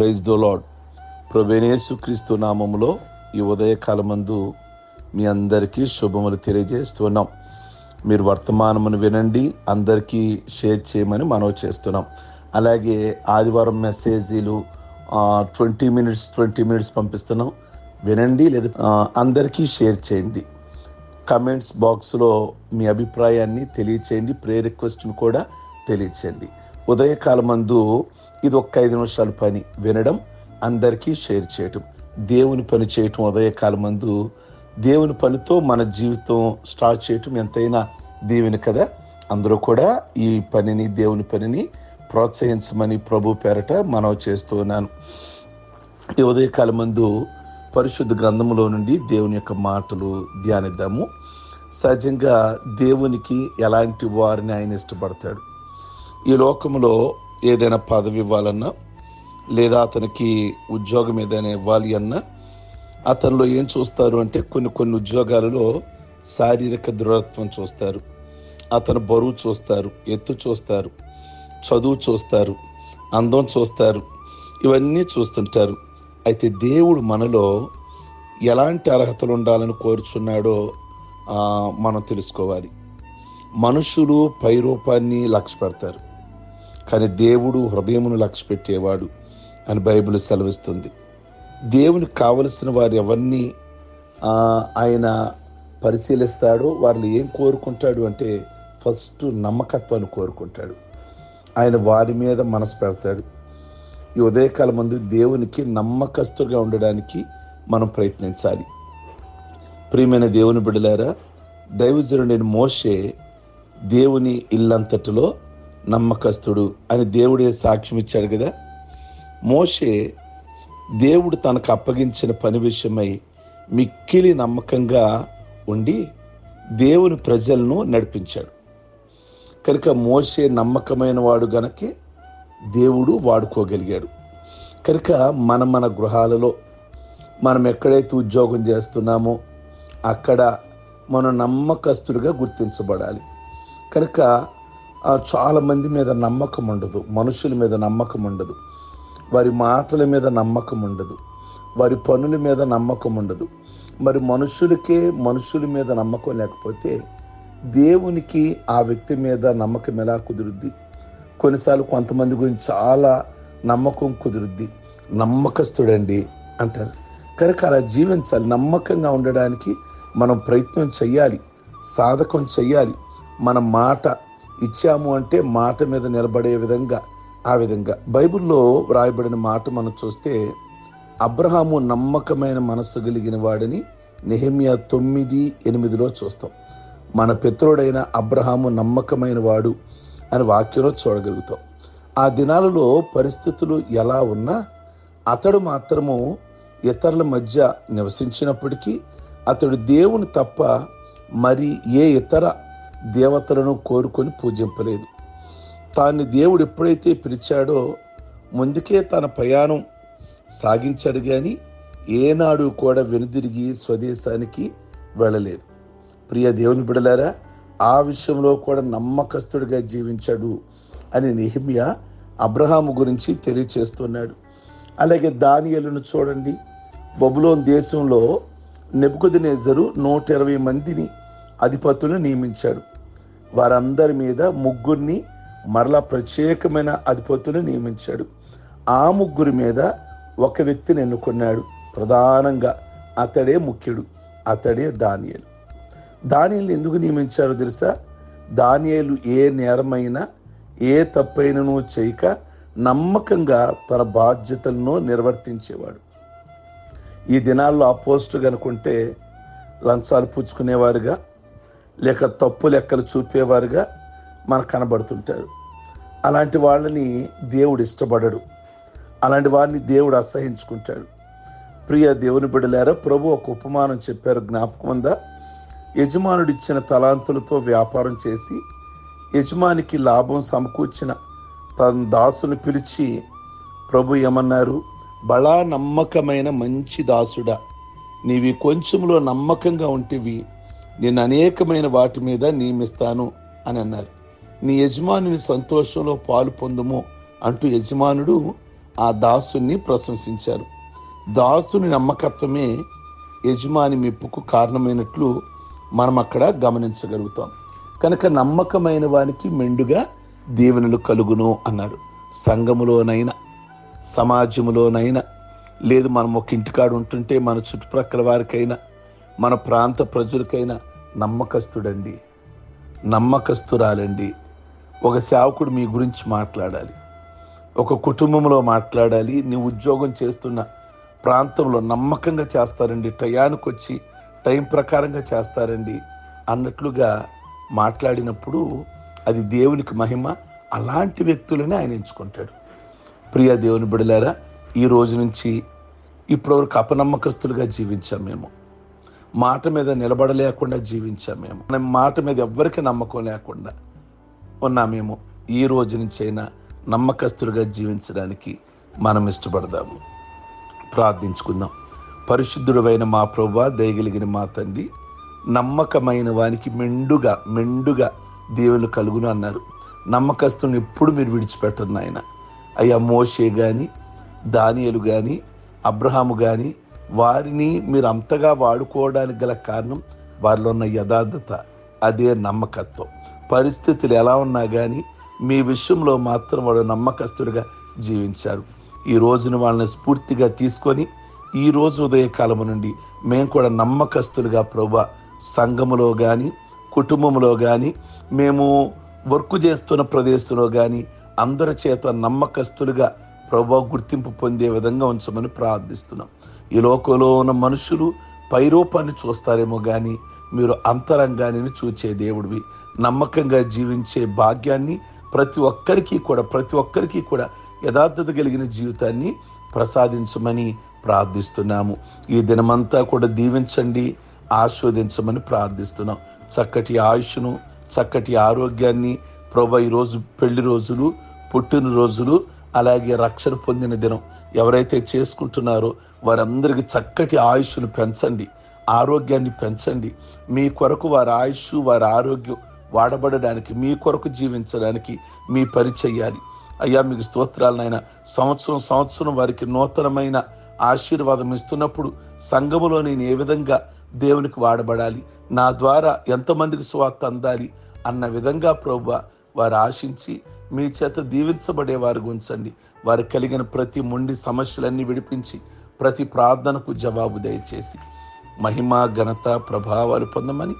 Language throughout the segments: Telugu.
ప్రైజ్ దో లాడ్ ప్రభేనేసు క్రీస్తు నామంలో ఈ ఉదయకాలమందు మీ అందరికీ శుభములు తెలియజేస్తున్నాం. మీరు వర్తమానమును వినండి అందరికీ షేర్ చేయమని మనవి చేస్తున్నాం. అలాగే ఆదివారం మెసేజీలు ట్వంటీ మినిట్స్ ట్వంటీ మినిట్స్ పంపిస్తున్నాం. వినండి లేదా అందరికీ షేర్ చేయండి. కమెంట్స్ బాక్స్లో మీ అభిప్రాయాన్ని తెలియచేయండి ప్రే రిక్వెస్ట్ను కూడా తెలియచేయండి. ఉదయకాలమందు ఇది ఒక్క ఐదు నిమిషాల పని వినడం అందరికీ షేర్ చేయటం. దేవుని పని చేయటం ఉదయకాలమందు దేవుని పనితో మన జీవితం స్టార్ట్ చేయటం ఎంతైనా దేవుని కదా. అందరూ కూడా ఈ పనిని దేవుని పనిని ప్రోత్సహించమని ప్రభు పేరట మనవి చేస్తూ ఉన్నాను. ఈ ఉదయకాలం ముందు పరిశుద్ధ గ్రంథములో నుండి దేవుని యొక్క మాటలు ధ్యానిద్దాము. సహజంగా దేవునికి ఎలాంటి వారిని ఆయన ఇష్టపడతాడు? ఈ లోకంలో ఏదైనా పదవి ఇవ్వాలన్నా లేదా అతనికి ఉద్యోగం ఏదైనా ఇవ్వాలి అన్నా అతనిలో ఏం చూస్తారు అంటే కొన్ని కొన్ని ఉద్యోగాలలో శారీరక దృఢత్వం చూస్తారు. అతను బరువు చూస్తారు ఎత్తు చూస్తారు చదువు చూస్తారు అందం చూస్తారు ఇవన్నీ చూస్తుంటారు. అయితే దేవుడు మనలో ఎలాంటి అర్హతలు ఉండాలని కోరుచున్నాడో మనం తెలుసుకోవాలి. మనుషులు పై రూపాన్ని లక్ష్య పెడతారు కానీ దేవుడు హృదయమును లక్ష్య పెట్టేవాడు అని బైబిల్ సెలవిస్తుంది. దేవునికి కావలసిన వారు ఎవరిని ఆయన పరిశీలిస్తాడో వారిని ఏం కోరుకుంటాడు అంటే ఫస్ట్ నమ్మకత్వాన్ని కోరుకుంటాడు. ఆయన వారి మీద మనసు పెడతాడు. ఈ ఉదయకాలం ముందు దేవునికి నమ్మకస్తుగా ఉండడానికి మనం ప్రయత్నించాలి. ప్రియమైన దేవుని బిడలారా దైవజనుడైన మోషే దేవుని ఇల్లంతటిలో నమ్మకస్తుడు అని దేవుడే సాక్ష్యం ఇచ్చాడు కదా. మోషే దేవుడు తనకు అప్పగించిన పని విషయమై మిక్కిలి నమ్మకంగా ఉండి దేవుని ప్రజలను నడిపించాడు. కనుక మోసే నమ్మకమైన వాడు గనకే దేవుడు వాడుకోగలిగాడు. కనుక మన మన గృహాలలో మనం ఎక్కడైతే ఉద్యోగం చేస్తున్నామో అక్కడ మనం నమ్మకస్తుడిగా గుర్తించబడాలి. కనుక చాలామంది చాలా మంది మీద నమ్మకం ఉండదు. మనుషుల మీద నమ్మకం ఉండదు. వారి మాటల మీద నమ్మకం ఉండదు. వారి పనుల మీద నమ్మకం ఉండదు. మరి మనుషులకే మనుషుల మీద నమ్మకం లేకపోతే దేవునికి ఆ వ్యక్తి మీద నమ్మకం ఎలా కుదురుద్ది? కొన్నిసార్లు కొంతమంది గురించి చాలా నమ్మకం కుదురుద్ది. నమ్మకస్తుడండి అంటారు. కనుక అలా జీవించాలి. నమ్మకంగా ఉండడానికి మనం ప్రయత్నం చేయాలి సాధకం చేయాలి మన మాట ఇచ్చాము అంటే మాట మీద నిలబడే విధంగా ఆ విధంగా. బైబిల్లో వ్రాయబడిన మాట మనం చూస్తే అబ్రహాము నమ్మకమైన మనస్సు కలిగిన వాడిని నెహమియా తొమ్మిది ఎనిమిదిలో చూస్తాం. మన పితరుడైన అబ్రహాము నమ్మకమైన వాడు అని వాక్యంలో చూడగలుగుతాం. ఆ దినాలలో పరిస్థితులు ఎలా ఉన్నా అతడు మాత్రము ఇతరుల మధ్య నివసించినప్పటికీ అతడు దేవుని తప్ప మరి ఏ ఇతర దేవతలను కోరుకొని పూజింపలేదు. తాన్ని దేవుడు ఎప్పుడైతే పిలిచాడో ముందుకే తన ప్రయాణం సాగించాడు కానీ ఏనాడు కూడా వెనుదిరిగి స్వదేశానికి వెళ్ళలేదు. ప్రియ దేవుని బిడలారా ఆ విషయంలో కూడా నమ్మకస్తుడిగా జీవించాడు అని నెహిమియా అబ్రహాము గురించి తెలియచేస్తున్నాడు. అలాగే దానియలను చూడండి. బబులోన్ దేశంలో నెబుకదినేజరు నూట ఇరవై మందిని అధిపతులను నియమించాడు. వారందరి మీద ముగ్గురిని మరలా ప్రత్యేకమైన అధిపతులను నియమించాడు. ఆ ముగ్గురి మీద ఒక వ్యక్తిని ఎన్నుకున్నాడు. ప్రధానంగా అతడే ముఖ్యుడు అతడే దానియలు. దానియలు ఎందుకు నియమించారో తెలుసా? దానియలు ఏ నేరమైనా ఏ తప్పైనను చేయక నమ్మకంగా తన బాధ్యతలను నిర్వర్తించేవాడు. ఈ దినాల్లో ఆ పోస్టు కనుకుంటే లంచాలు పుచ్చుకునేవారుగా లేక తప్పు లెక్కలు చూపేవారుగా మనకు కనబడుతుంటారు. అలాంటి వాళ్ళని దేవుడు ఇష్టపడడు. అలాంటి వారిని దేవుడు అసహించుకుంటాడు. ప్రియ దేవుని బిడ్డలారా ప్రభు ఒక ఉపమానం చెప్పారు జ్ఞాపకం ఉందా? యజమానుడు ఇచ్చిన తలాంతులతో వ్యాపారం చేసి యజమానికి లాభం సమకూర్చిన తన దాసుని పిలిచి ప్రభు ఏమన్నారు? బలా నమ్మకమైన మంచి దాసుడా నీవి కొంచెంలో నమ్మకంగా ఉంటివి నేను అనేకమైన వాటి మీద నియమిస్తాను అని అన్నారు. నీ యజమానుని సంతోషంలో పాలు పొందుము అంటూ యజమానుడు ఆ దాసుని ప్రశంసించారు. దాసుని నమ్మకత్వమే యజమాని మెప్పుకు కారణమైనట్లు మనం అక్కడ గమనించగలుగుతాం. కనుక నమ్మకమైన వానికి మెండుగా దీవెనలు కలుగును అన్నారు. సంఘములోనైనా సమాజంలోనైనా లేదు మనం ఒక ఇంటికాడు ఉంటుంటే మన చుట్టుప్రక్కల వారికైనా మన ప్రాంత ప్రజలకైనా నమ్మకస్తుడండి నమ్మకస్తురాలండి. ఒక సేవకుడు మీ గురించి మాట్లాడాలి. ఒక కుటుంబంలో మాట్లాడాలి. నీ ఉద్యోగం చేస్తున్న ప్రాంతంలో నమ్మకంగా చేస్తారండి. టయానికి వచ్చి టైం ప్రకారంగా చేస్తారండి. అన్నట్లుగా మాట్లాడినప్పుడు అది దేవునికి మహిమ అలాంటి వ్యక్తులనే ఆయన ఎంచుకుంటాడు. ప్రియ దేవుని బిడలారా ఈ రోజు నుంచి ఇప్పటివరకు అపనమ్మకస్తులుగా జీవించాం మేము. మాట మీద నిలబడలేకుండా జీవించాం మేము. మన మాట మీద ఎవ్వరికి నమ్మకం లేకుండా ఉన్నా మేము. ఈ రోజు నుంచైనా నమ్మకస్తులుగా జీవించడానికి మనం ఇష్టపడదాము. ప్రార్థించుకుందాం. పరిశుద్ధుడైన మా ప్రభా దయగలిగిన మా తండ్రి నమ్మకమైన వానికి మెండుగా మెండుగా దేవుని కలుగును అన్నారు. నమ్మకస్తుని ఎప్పుడు మీరు విడిచిపెట్టరు నాయన. అయ్యా మోషే కానీ దానియలు కానీ అబ్రహాము కానీ వారిని మీరు అంతగా వాడుకోవడానికి గల కారణం వారిలో ఉన్న యథార్థత అదే నమ్మకత్వం. పరిస్థితులు ఎలా ఉన్నా కానీ మీ విషయంలో మాత్రం వాడు నమ్మకస్తుడిగా జీవించారు. ఈ రోజును వాళ్ళని స్ఫూర్తిగా తీసుకొని ఈ రోజు ఉదయకాలము నుండి మేము కూడా నమ్మకస్తులుగా ప్రభా సంఘములో కానీ కుటుంబంలో కానీ మేము వర్క్ చేస్తున్న ప్రదేశంలో కానీ అందరి చేత నమ్మకస్తులుగా ప్రభా గుర్తింపు పొందే విధంగా ఉంచమని ప్రార్థిస్తున్నాం. ఈ లోకంలో ఉన్న మనుషులు పైరూపాన్ని చూస్తారేమో కానీ మీరు అంతరంగాన్ని చూచే దేవుడివి. నమ్మకంగా జీవించే భాగ్యాన్ని ప్రతి ఒక్కరికి కూడా ప్రతి ఒక్కరికి కూడా యథార్థత కలిగిన జీవితాన్ని ప్రసాదించమని ప్రార్థిస్తున్నాము. ఈ దినమంతా కూడా దీవించండి ఆస్వాదించమని ప్రార్థిస్తున్నాం. చక్కటి ఆయుష్ను చక్కటి ఆరోగ్యాన్ని ప్రభా ఈరోజు పెళ్ళి రోజులు పుట్టినరోజులు అలాగే రక్షణ పొందిన దినం ఎవరైతే చేసుకుంటున్నారో వారందరికీ చక్కటి ఆయుష్ను పెంచండి ఆరోగ్యాన్ని పెంచండి. మీ కొరకు వారి ఆయుష్ వారి ఆరోగ్యం వాడబడడానికి మీ కొరకు జీవించడానికి మీ పని చెయ్యాలి అయ్యా మీకు స్తోత్రాలనైనా సంవత్సరం సంవత్సరం వారికి నూతనమైన ఆశీర్వాదం ఇస్తున్నప్పుడు సంఘములో నేను ఏ విధంగా దేవునికి వాడబడాలి నా ద్వారా ఎంతమందికి స్వార్థ అందాలి అన్న విధంగా ప్రభు వారు ఆశించి మీ చేత దీవించబడే వారు ఉంచండి. వారు కలిగిన ప్రతి మొండి సమస్యలన్నీ విడిపించి ప్రతి ప్రార్థనకు జవాబు దయచేసి మహిమ ఘనత ప్రభావాలు పొందమని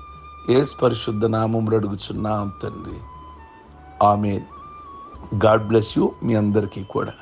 ఏస్ పరిశుద్ధ నామములు అడుగుచున్నాం తండ్రి. ఆమె గాడ్ బ్లెస్ యూ మీ అందరికీ కూడా.